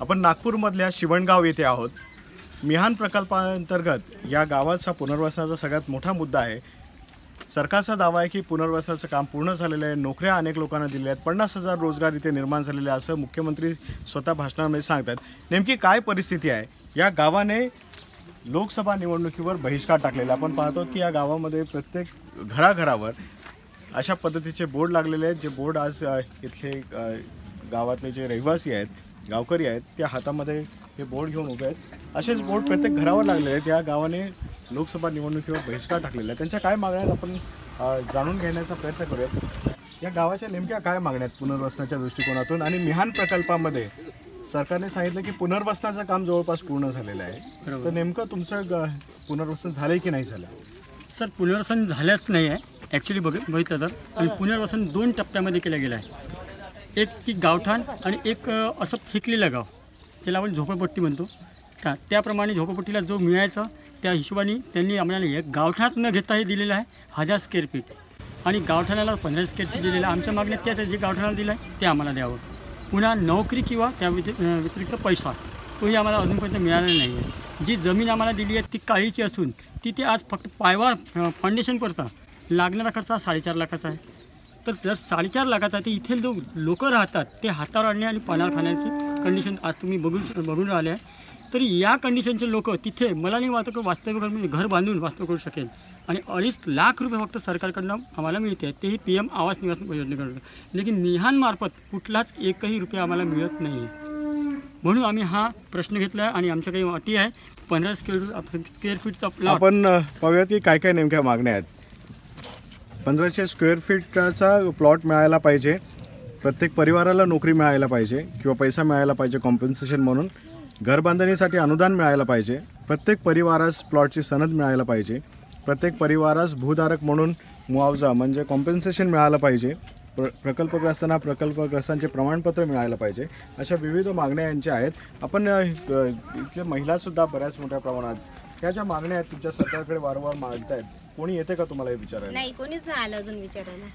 आपण नागपूरमधल्या शिवणगाव येथे आहोत. मिहान प्रकल्पाअंतर्गत या गावाचा पुनर्वसनाचा सगळ्यात मोठा मुद्दा आहे. सरकारचा दावा आहे की पुनर्वसनाचं काम पूर्ण झालेलं आहे. नोकऱ्या अनेक लोकांना दिल्या आहेत. पन्नास हजार रोजगार इथे निर्माण झालेले आहे असं मुख्यमंत्री स्वतः भाषणामध्ये सांगतात. नेमकी काय परिस्थिती आहे? या गावाने लोकसभा निवडणुकीवर बहिष्कार टाकलेला आपण पाहतो की या गावामध्ये प्रत्येक घराघरावर अशा पद्धतीचे बोर्ड लागलेले आहेत. जे बोर्ड आज इथले गावातले जे रहिवासी आहेत गावकरी आहेत त्या हातामध्ये हे बोर्ड घेऊन उभे आहेत. असेच बोर्ड प्रत्येक घरावर लागलेले आहेत. या गावाने लोकसभा निवडणुकीवर बहिष्कार टाकलेला आहे. त्यांच्या काय मागण्या आहेत आपण जाणून घेण्याचा प्रयत्न करूयात. या गावाच्या नेमक्या काय मागण्या आहेत पुनर्वसनाच्या दृष्टिकोनातून? आणि मिहान प्रकल्पामध्ये सरकारने सांगितलं की पुनर्वसनाचं काम जवळपास पूर्ण झालेलं आहे. तर नेमकं तुमचं ग- पुनर्वसन झालंय की नाही झालं? सर पुनर्वसन झालंच नाही आहे. ॲक्च्युली बघ बघितलं तर. आणि पुनर्वसन दोन टप्प्यामध्ये केलं गेलं आहे. एक ती गावठाण आणि एक असं फेकलेलं गाव. ज्याला आपण झोपडपट्टी म्हणतो. का त्याप्रमाणे झोपडपट्टीला जो मिळायचा त्या हिशोबाने त्यांनी आम्हाला एक गावठाणात न घेता हे दिलेलं आहे हजार स्क्वेअर फीट आणि गावठाणाला पंधरा स्क्वेअर फीट दिलेलं आहे. आमच्या मागण्यात त्याच जे गावठाणाला दिलं आहे ते आम्हाला द्यावं. पुन्हा नोकरी किंवा त्या व्यतिरिक्त पैसा तोही आम्हाला अजूनपर्यंत मिळालेला नाही आहे. जी जमीन आम्हाला दिली आहे ती काळीची असून ती ते आज फक्त पायवा फाउंडेशन करता लागणारा खर्च हा साडेचार लाखाचा आहे. तर जर साडेचार लाखाचा आहे, तर इथे जो लोक राहतात ते हातावर आणणे आणि पाण्यावर खाण्याची कंडिशन आज तुम्ही बघून बघून राहिले आहे. तरी या कंडिशनचे लोक तिथे मला नाही वाटतं की वास्तविक म्हणजे घर बांधून वास्तव करू शकेल. आणि अडीच लाख रुपये फक्त सरकारकडनं आम्हाला मिळते. तेही पी एम आवास निवास योजनेकडून. लेकिन मिहानमार्फत कुठलाच एकही रुपये आम्हाला मिळत नाही म्हणून आम्ही हा प्रश्न घेतला आहे आणि आमच्या काही अटी आहे. पंधरा स्क्वेअर स्क्वेअर फीटचा आपण पाहूयात की काय काय नेमक्या मागण्या आहेत. पंधराशे स्क्वेअर फीटचा प्लॉट मिळायला पाहिजे. प्रत्येक परिवाराला नोकरी मिळायला पाहिजे किंवा पैसा मिळायला पाहिजे कॉम्पन्सेशन म्हणून. घर बांधणीसाठी अनुदान मिळायला पाहिजे. प्रत्येक परिवारास प्लॉटची सनद मिळायला पाहिजे. प्रत्येक परिवारास भूधारक म्हणून मुआवजा म्हणजे कॉम्पन्सेशन मिळालं पाहिजे. प्र प्रकल्पग्रस्तांना प्रकल्पग्रस्तांचे प्रमाणपत्र मिळायला पाहिजे. अशा विविध मागण्या यांच्या आहेत. आपण इथल्या महिलासुद्धा बऱ्याच मोठ्या प्रमाणात ह्या ज्या मागण्या आहेत तुमच्या सरकारकडे वारंवार मागतायत कोणी येते का तुम्हाला हे विचारायला? नाही कोणीच नाही आलं अजून विचारायला.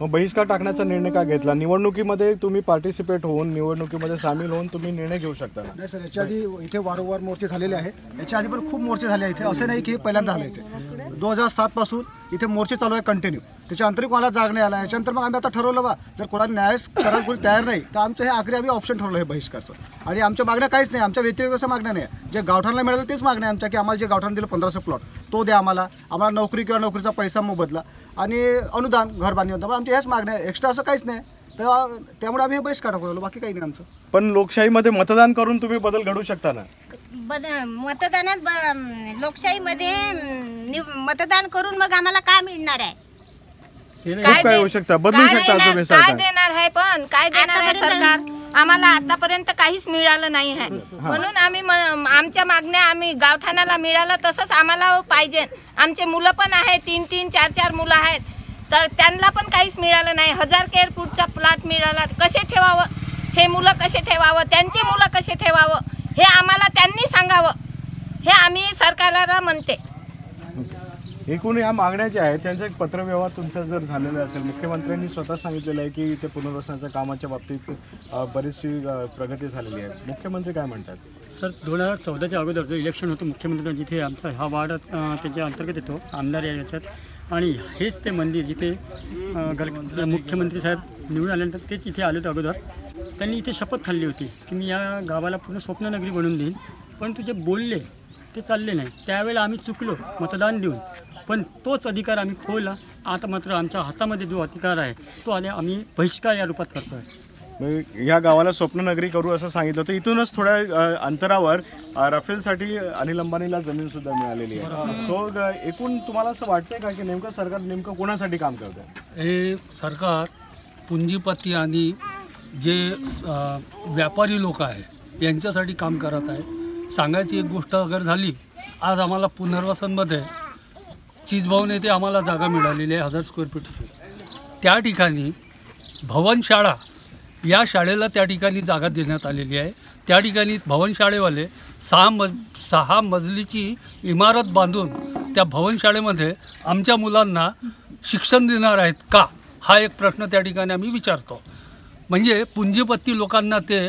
मग बहिष्कार टाकण्याचा निर्णय का घेतला? निवडणुकीमध्ये तुम्ही पार्टिसिपेट होऊन निवडणुकीमध्ये सामील होऊन तुम्ही निर्णय घेऊ शकता ना? नाही सर याच्या आधी इथे वारंवार मोर्चे झालेले आहेत. याच्या आधी पण खूप मोर्चे झाले आहेत इथे. असे नाही की हे पहिल्यांदा झालं इथे दोन हजार सातपासून इथे मोर्चे चालू आहे कंटिन्यू त्याच्या अंतरी कोणाला जाग नाही आला? याच्यानंतर मग आम्ही आता ठरवलं बा जर कोणाला न्याय करायला कोणी तयार नाही तर आमचं हे आखरी आम्ही ऑप्शन ठरवलं हे बहिष्कारचं आणि आमच्या मागण्या काहीच नाही. आमच्या व्यतिरिक्त असं मागण्या नाही. जे गावठाणला मिळालं तेच मागण्या आहे आमच्या की आम्हाला जे गावठाण दिलं पंधराशे प्लॉट तो द्या आम्हाला. आम्हाला नोकरी किंवा नोकरीचा पैसा मोबदला. आणि अनुदान घर बांधणी होतं आमच्या ह्याच मागण्या आहे एक्स्ट्रा असं काहीच नाही. तर त्यामुळे आम्ही हे बहिष्कार बाकी काही नाही आमचं. पण लोकशाहीमध्ये मतदान करून तुम्ही बदल घडू शकता ना? बद मतदानात ब- लोकशाहीमध्ये निव- मतदान करून मग आम्हाला काय मिळणार आहे? खूप काय होऊ शकता. बदलू शकता काय सरकार. देणार आहे पण? काय देणार आहे सरकार? आम्हाला आतापर्यंत काहीच मिळालं नाही आहे. म्हणून आम्ही म- आमच्या मागण्या आम्ही गावठाणाला मिळालं तसंच आम्हाला पाहिजे. आमचे मुलं पण आहे तीन तीन चार चार मुलं आहेत. तर त्यांना पण काहीच मिळालं नाही. हजार केअर फूटचा प्लॉट मिळाला. कसे ठेवावं? हे मुलं कसे ठेवावं? त्यांचे मुलं कसे ठेवावं? हे आम्हाला त्यांनी सांगावं. हे आम्ही सरकारला म्हणते. एकूण या मागण्या ज्या आहेत त्यांचा एक पत्रव्यवहार तुमचा जर झालेला असेल मुख्यमंत्र्यांनी स्वतः सांगितलेलं आहे की ते पुनर्वसनाच्या कामाच्या बाबतीत बरीचशी प्रगती झालेली आहे. मुख्यमंत्री काय म्हणतात? सर दोन हजार चौदाच्या अगोदर जो इलेक्शन होतं मुख्यमंत्री जिथे आमचा हा वार्ड त्याच्या अंतर्गत येतो आमदार या याच्यात. आणि हेच ते मंदिर जिथे अ, गल मुख्यमंत्री साहेब निवडून आल्यानंतर तेच इथे आले होते अगोदर. त्यांनी इथे शपथ खाल्ली होती की मी या गावाला पूर्ण स्वप्ननगरी बनवून देईन. पण तुझे बोलले ते चालले नाही. त्यावेळेला आम्ही चुकलो मतदान देऊन. पण तोच अधिकार आम्ही खोवला आता मात्र आमच्या हातामध्ये जो अधिकार आहे तो आले आम्ही बहिष्कार या रूपात करतो आहे या गावाला स्वप्ननगरी करू असं सांगितलं. होतं इथूनच थोड्या अंतरावर राफेलसाठी अनिल अंबानीला जमीन सुद्धा मिळालेली आहे. सो एकूण तुम्हाला असं वाटतंय का की नेमकं सरकार नेमकं कोणासाठी काम करतं हे सरकार पुंजीपती आणि जे व्यापारी लोक आहे यांच्यासाठी काम करत आहे. सांगायची एक गोष्ट अगर झाली आज आम्हाला पुनर्वसनमध्ये चीजभवन येथे आम्हाला जागा मिळालेली आहे हजार स्क्वेअर फीटची त्या ठिकाणी भवन शाळा या शाळेला त्या ठिकाणी जागा देण्यात आलेली आहे. त्या ठिकाणी भवन शाळेवाले सहा मज सहा मजलीची इमारत बांधून त्या भवन शाळेमध्ये आमच्या मुलांना शिक्षण देणार आहेत का? हा एक प्रश्न त्या ठिकाणी आम्ही विचारतो. म्हणजे पुंजीपत्ती लोकांना ते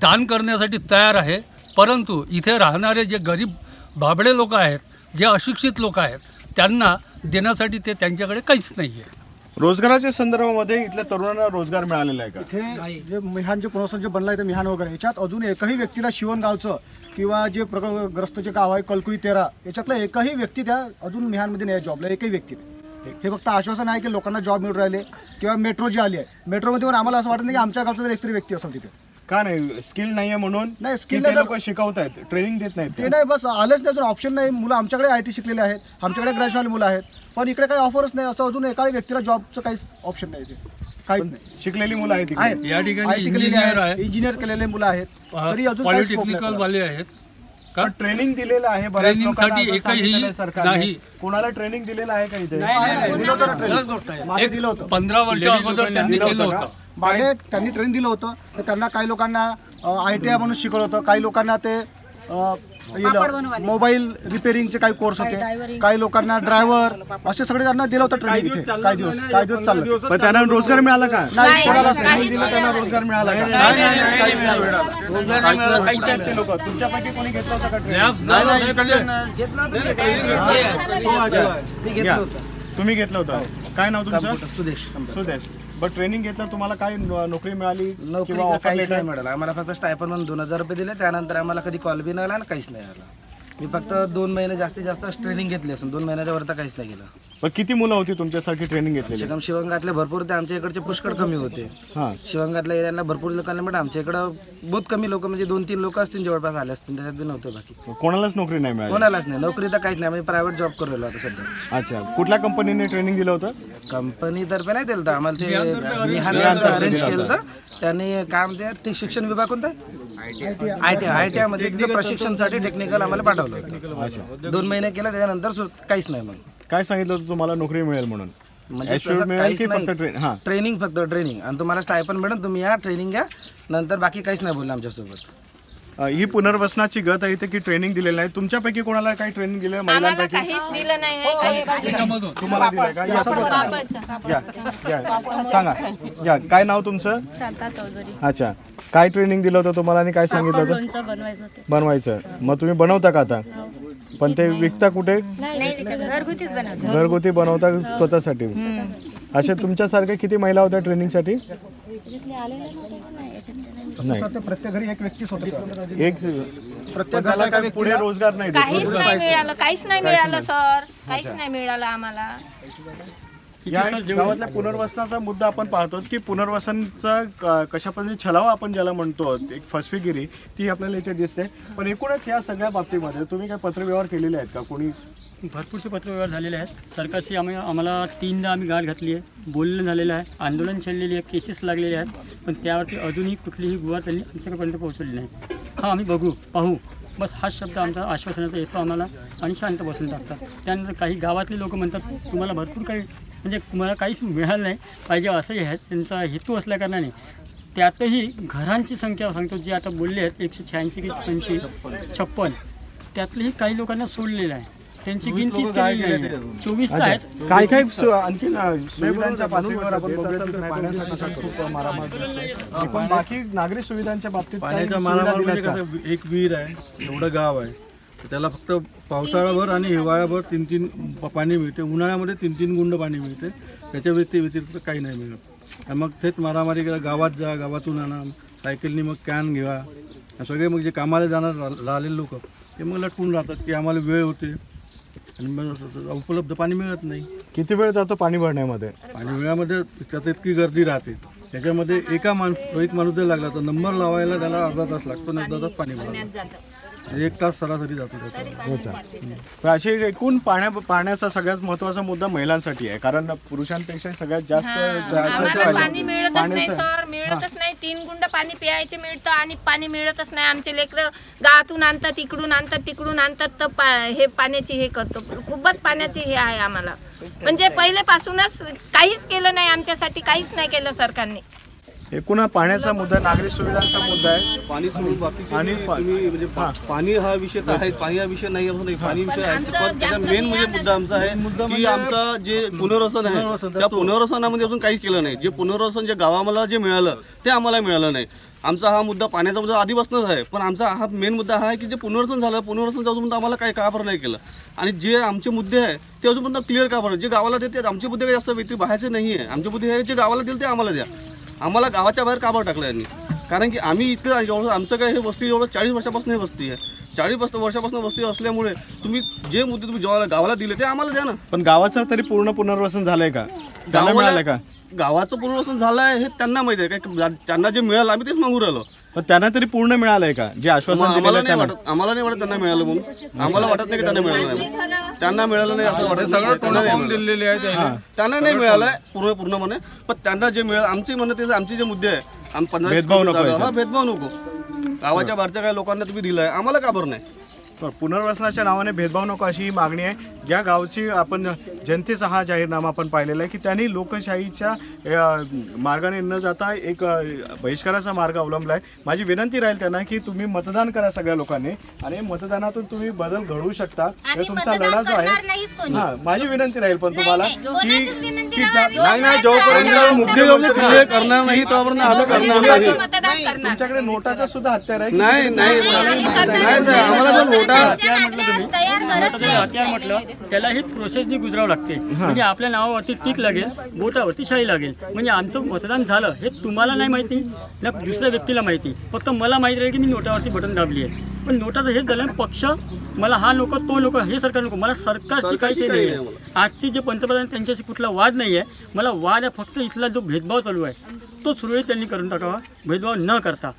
दान करण्यासाठी तयार आहे परंतु इथे राहणारे जे गरीब भाबडे लोक आहेत जे अशिक्षित लोक आहेत त्यांना देण्यासाठी ते त्यांच्याकडे काहीच नाही आहे रोजगाराच्या संदर्भामध्ये इथल्या तरुणांना रोजगार मिळालेला आहे का? इथे जे मिहान जे पुनर्वसन जे बनलं आहे ते मिहान वगैरे याच्यात अजून एकही व्यक्तीला शिवणगावचं किंवा जे प्रग्रस्त जे गाव आहे कलकुई तेरा याच्यातला एकही व्यक्ती त्या अजून मिहानमध्ये नाही आहे जॉबला एकही व्यक्ती. हे फक्त आश्वासन आहे की लोकांना जॉब मिळून राहिले. किंवा मेट्रो जी आली आहे मेट्रोमध्ये पण आम्हाला असं वाटत नाही की आमच्या गावचा जर एकतरी व्यक्ती असेल तिथे. का नाही? स्किल नाहीये म्हणून नाही, skill की नाही ते सर. लोक शिकवत आहेत ट्रेनिंग देत नाहीत ते नाही बस आलेच नाही अजून ऑप्शन नाही. मुलं आमच्याकडे आय टी शिकलेले आहेत. आमच्याकडे ग्रॅज्युएट मुलं आहेत. पण इकडे काही ऑफरच नाही. असं अजून एकाही व्यक्तीला जॉबचं काहीच ऑप्शन नाही इथे. काहीच नाही. शिकलेली मुलं आहेत इकडे. आहेत. या ठिकाणी IT केलेले इंजिनियर आहेत, आहे. इंजिनियर केलेले मुलं आहेत. तरी अजून काही scope नाही पॉलिटेक्निकल त्याला. वाले आहेत. का? पण ट्रेनिंग दिलेलं आहे बऱ्याच Training लोकांना साठी असं एकही सांगितलेलं आहे सरकारने. नाही. कोणाला ट्रेनिंग दिलेलं आहे का इथे? दिलं होतं ना training. मागे दिलं होतं. पंधरा वर्ष अगोदर त्यांनी दिलं केलं होतं. मागे त्यांनी ट्रेनिंग दिलं होतं. तर त्यांना काही लोकांना आय टी आय म्हणून शिकवलं होतं. काही लोकांना ते मोबाईल रिपेअरिंगचे काही कोर्स होते. काही लोकांना ड्रायव्हर असे सगळे त्यांना दिलं होतं ट्रेनिंग इथे. काही दिवस काही दिवस चाललं. पण त्यांना रोजगार मिळाला का? नाही त्यांना रोजगार मिळाला तुमच्यापैकी कोणी घेतला होता का. तुम्ही घेतलं होतं. काय नाव तुमचं? सुदेश. सुदेश. बट ट्रेनिंग घेतलं तुम्हाला काय नो- नोकरी मिळाली नोकरी किंवा का ऑफर काहीच नाही मिळालं. आम्हाला फक्त स्टायपन म्हणून दोन हजार रुपये दिले त्यानंतर आम्हाला कधी कॉल बी नाही आला आणि काहीच नाही आला. मी फक्त दोन महिने जास्तीत जास्त ट्रेनिंग घेतली असेल दोन महिन्याच्या वर तर काहीच नाही केलं. पण किती मुलं होती तुमच्यासाठी ट्रेनिंग घेतलेली? शिकम शिवंगातले भरपूर ते आमच्या इकडचे पुष्कळ कमी होते. हां. शिवंगातल्या एरियाला भरपूर लोकांना पण आमच्या इकडं बहुत कमी लोक म्हणजे दोन तीन लोक असतील जवळपास आले असतील त्याच्यात बी नव्हते बाकी. कोणालाच नोकरी नाही मिळाली? कोणालाच नाही नोकरी तर काहीच नाही आम्ही प्रायव्हेट जॉब करू आता सध्या. अच्छा कुठल्या कंपनीने ट्रेनिंग दिलं होतं? कंपनीतर्फे नाही दिलं होतं. आम्हाला ते निहान अरेंज केलं होतं. त्यांनी काम ते ते शिक्षण विभाग कोणता? आय टी आय टी आयमध्ये तिथं प्रशिक्षणसाठी टेक्निकल आम्हाला पाठवलं होतं. दोन महिने केलं त्याच्यानंतर सु- काहीच नाही मग. काय सांगितलं होतं तुम्हाला? नोकरी मिळेल म्हणून. म्हणजे Assured तसं मिळेल काहीच की नाही. फक्त ट्रेन हां. ट्रेनिंग फक्त ट्रेनिंग आणि तुम्हाला स्टायपन मिळेल तुम्ही या ट्रेनिंग घ्या. नंतर बाकी काहीच नाही बोललं आमच्यासोबत. ही पुनर्वसनाची गत आहे इथे की ट्रेनिंग दिलेलं आहे? तुमच्यापैकी कोणाला काही ट्रेनिंग दिलं आम्हाला महिलांपैकी काहीच दिलं नाही आहे काहीच दिलं नाही. तुम्हाला दिलं का? या पापडचं. या या सांगा. या काय नाव तुमचं? शांता चौधरी. अच्छा. काय ट्रेनिंग दिलं होतं तुम्हाला आणि काय सांगितलं होतं? लोणचं बनवायचं होते. बनवायचं. मग तुम्ही बनवता का आता? पण ते विकता कुठे? नाही विकत घरगुतीच बनवतो घरगुती बनवता स्वतःसाठी. अशा तुमच्यासारख्या किती महिला होत्या ट्रेनिंगसाठी नाही. सर ते प्रत्येक घरी एक व्यक्तीच होतं एक प्रत्येक घराला काय पुढे रोजगार नाही. काहीच नाही मिळालं काहीच नाही मिळालं सर. काहीच नाही मिळालं आम्हाला. या गावातल्या पुनर्वसनाचा मुद्दा आपण पाहतो की पुनर्वसनचा कशा पद्धतीने छलावा आपण ज्याला म्हणतो एक फसवेगिरी ती आपल्याला इथे दिसते. पण एकूणच या सगळ्या बाबतीमध्ये तुम्ही काय पत्रव्यवहार केलेले आहेत का? कोणी भरपूरसे पत्रव्यवहार झालेले आहेत. सरकारशी आम्ही आम्हाला तीनदा आम्ही गाठ घातली आहे. बोलणं झालेलं आहे. आंदोलन छेडलेली आहे. केसेस लागलेले आहेत. पण त्यावरती अजूनही कुठलीही गुहा त्यांनी आमच्यापर्यंत पोहोचवली नाही. हा आम्ही बघू पाहू. बस हाच शब्द आमचा आश्वासनाचा येतो आम्हाला आणि शांत बसून टाकतात त्यानंतर काही गावातले लोक म्हणतात तुम्हाला भरपूर काही म्हणजे तुम्हाला काहीच मिळालं नाही. पाहिजे असंही हे त्यांचा हेतू असल्याकारणाने त्यातही घरांची संख्या सांगतो जी आता बोलले आहेत एकशे शहाऐंशी की ऐंशी छप्पन. त्यातलेही काही लोकांना सोडलेलं आहे. त्यांची गिनतीच केलेली नाही चोवीस तर आहेत. काय काय सु- आणखी सुविधांच्या पातळीवर आपण खूप मारामार दिसतोय. पण बाकी नागरी सुविधांच्या बाबतीत काही पाण्याच्या सुविधा मारामार दिल्यात म्हणजे का? कसं एक विहीर आहे एवढं गाव आहे. तर त्याला फक्त पावसाळाभर आणि हिवाळ्याभर तीन तीन प- पाणी मिळते. उन्हाळ्यामध्ये तीन तीन गुंड पाणी मिळते. त्याच्या व्यतिरिक्त व्यतिरिक्त काही नाही मिळत. आणि मग तेच मारामारी करा गावात जा गावातून आणा सायकलनी मग कॅन घ्या सगळे मग जे कामाला जाणार रा- राहिलेले लोक ते मग लटकून राहतात की आम्हाला वेळ होते. आणि मग उपलब्ध पाणी मिळत नाही. किती वेळ जातो पाणी भरण्यामध्ये? आणि वेळामध्ये त्यात इतकी गर्दी राहते. त्याच्यामध्ये एका माणूस एक माणूस जर लागला तर नंबर लावायला त्याला अर्धा तास लागतो आणि अर्धा तास पाणी भरायला. एक तास सरासरी जातो त्याचा पण अशी एकूण पाण्या पाण्याचा सगळ्यात महत्त्वाचा मुद्दा महिलांसाठी आहे. कारण पुरुषांपेक्षा सगळ्यात जास्त. पाणी पाण्याचं- मिळतच नाही. तीन गुंड पाणी प्यायचे मिळतं आणि पाणी मिळतच नाही. आमचे लेकरं गावातून आणतात इकडून आणतात तिकडून आणतात. तर पा हे पाण्याची हे करतो. खूपच पाण्याची हे आहे आम्हाला. म्हणजे पहिलेपासूनच काहीच केलं नाही आमच्यासाठी काहीच नाही केलं सरकारने. एकूण हा पाण्याचा मुद्दा नागरी सुविधांचा मुद्दा आहे. पाणी सोडून बाकीचे आणि जे पा- तुम्ही म्हणजे पा- पाणी हा विषय तर आहे पाणी हा विषय नाही असं नाही. पाणी विषय आहे पण त्याचा मेन म्हणजे मुद्दा आमचा आहे मुद्दा की म्हणजे आमचा जे पुनर्वसन आहे त्या पुनर्वसनामध्ये अजून काहीच केलं नाही. जे पुनर्वसन जे गावाला जे मिळालं ते आम्हाला मिळालं नाही. आमचा हा मुद्दा पाण्याचा मुद्दा आधीपासूनच आहे. पण आमचा हा मेन मुद्दा हा आहे की जे पुनर्वसन झालं पुनर्वसन अजून आम्हाला काही का बरं नाही केलं. आणि जे आमचे मुद्दे आहे ते अजूनपर्यंत क्लिअर का बरं जे गावाला देते आमचे मुद्दे काही जास्त व्यक्ती बाहेरचे नाही आहे आमचे मुद्दे आहे जे गावाला दिले ते आम्हाला द्या. आम्हाला गावाच्या बाहेर का बरं टाकलं यांनी? कारण की आम्ही इथं जवळ आमचं काय हे वस्ती जवळ चाळीस वर्षापासून हे वस्ती आहे. चाळीस वर्ष वर्षापासून वस्ती असल्यामुळे तुम्ही जे मुद्दे तुम्ही जेव्हा गावाला दिले ते आम्हाला द्या ना. पण गावाचं तरी पूर्ण पुनर्वसन झालंय का? गावाला- का? गावाचं पुनर्वसन झालं आहे हे त्यांना माहिती आहे. काय त्यांना जे मिळालं आम्ही तेच मागू राहिलो. पण त्यांना तरी पूर्ण मिळालंय का? जे आश्वासन आम्हाला दिलेलं नाही त्यांना? वाटत आम्हाला नाही वाटत त्यांना मिळालं म्हणून. आम्हाला वाटत नाही की त्यांना मिळालं नाही. त्यांना मिळालं नाही असं वाटत सगळं मिळालं. दिलेले आहे त्यांना. नाही मिळालंय पूर्ण पूर्णपणे. पण त्यांना जे मिळालं आमचे म्हणणं तेच आमचे जे मुद्दे आहे आम पंधरा भेदभाव नको. हा भेदभाव नको. गावाच्या बाहेरच्या काही लोकांना तुम्ही दिलाय. आम्हाला का बरं नाही? पुनर्वसनाच्या नावाने भेदभाव नको अशी ही मागणी आहे. या गावची आपण जनतेचा हा जाहीरनामा आपण पाहिलेला आहे की त्यांनी लोकशाहीच्या मार्गाने न जाता एक बहिष्काराचा मार्ग अवलंबला आहे. माझी विनंती राहील त्यांना की तुम्ही मतदान करा सगळ्या लोकांनी आणि मतदानातून तुम्ही बदल घडवू शकता. हे आम्ही तुमचा लढा जो करणार आहे. हा माझी विनंती राहील पण तुम्हाला की कोणाचीच विनंती की नाही. नाही. जोपर्यंत करणार मुख्यमंत्री क्लिअर करणार नाही तोपर्यंत आम्ही करणार नाही. तुमच्याकडे नोटाचा सुद्धा हत्यार आहे की नाही नाही नाही. नाही, आम्हाला जर नोटा हत्यार म्हटलं त्याला ही प्रोसेसनी गुजरावं लागते. म्हणजे आपल्या नावावरती टीक लागेल बोटावरती शाही लागेल. म्हणजे आमचं मतदान झालं हे तुम्हाला नाही माहिती ना दुसऱ्या व्यक्तीला माहिती. फक्त मला माहिती राहील की मी नोटावरती बटन दाबली आहे. पण नोटाचं हेच झालं पक्ष मला हा नको तो नको हे सरकार नको. मला सरकारशी काहीच नाही आहे आजचे जे पंतप्रधान त्यांच्याशी कुठला वाद नाही आहे मला वाद आहे फक्त इथला जो भेदभाव चालू आहे तो सुरळीत त्यांनी करून टाकावा. भेदभाव न करता.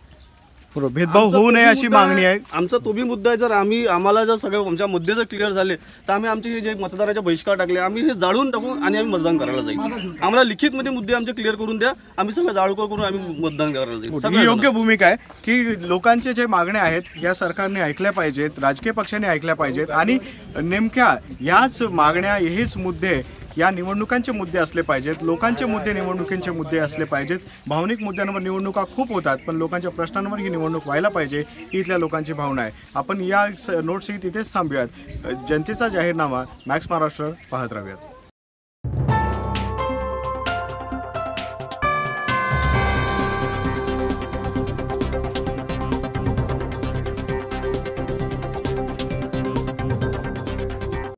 भेदभाव होऊ नये अशी मागणी आहे. आमचा तो बी मुद्दा आहे जर आम्ही आम्हाला जर सगळे आमच्या मुद्दे जर क्लिअर झाले तर आम्ही आमचे जे मतदाराचे बहिष्कार टाकले आम्ही हे जाळून टाकू आणि आम्ही मतदान करायला जाईल. आम्हाला लिखित मध्ये मुद्दे आमचे क्लिअर करून द्या आम्ही सगळं जाळूकर करून आम्ही मतदान करायला जाईल. ही योग्य भूमिका आहे की लोकांचे जे मागण्या आहेत या सरकारने ऐकल्या पाहिजेत राजकीय पक्षांनी ऐकल्या पाहिजेत आणि नेमक्या याच मागण्या हेच मुद्दे या निवडणुकांचे मुद्दे असले पाहिजेत लोकांचे मुद्दे निवडणुकींचे मुद्दे असले पाहिजेत. भावनिक मुद्द्यांवर निवडणुका खूप होतात पण लोकांच्या प्रश्नांवर ही निवडणूक व्हायला पाहिजे ही इथल्या लोकांची भावना आहे. आपण या स- नोट्सही तिथेच थांबूयात. जनतेचा जाहीरनामा मॅक्स महाराष्ट्र पाहत राहूयात.